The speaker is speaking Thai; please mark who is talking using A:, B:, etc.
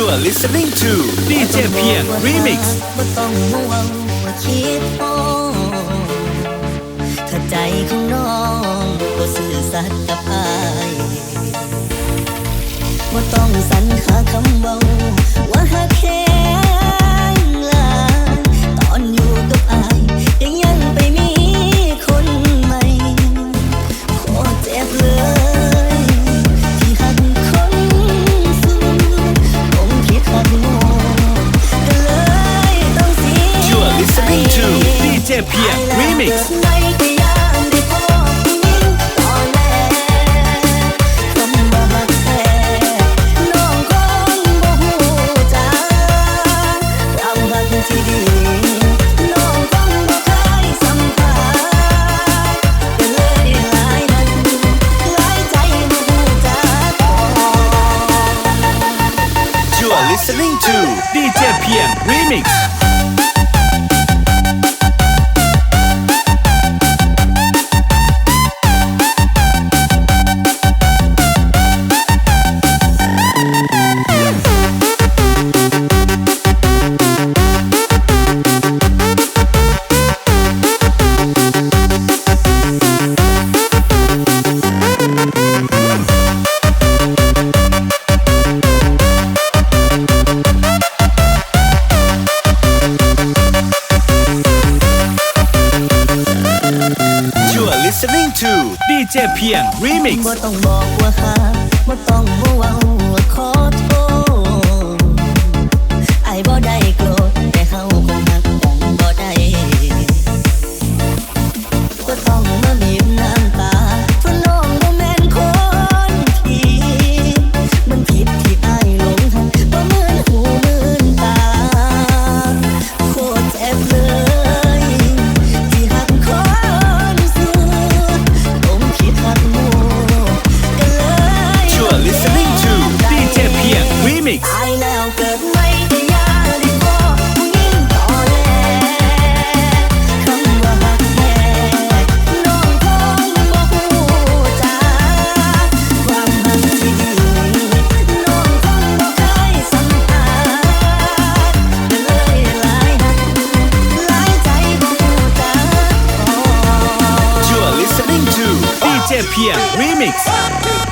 A: you're listening to DJ เพียง Remix
B: ต้องห่วงว่าคิดโอ้ถ้าใจของน้องบ่ซื่อสัตย์กับอาต้องสัญหาคำเว้าว่าหากแค่
A: Mix. listening to DJ PM Remix. to DJ เพียง Remix
B: บ่ต้องบอกว่าหาบ่ต้องบ่เว้า
A: Sepia Remix.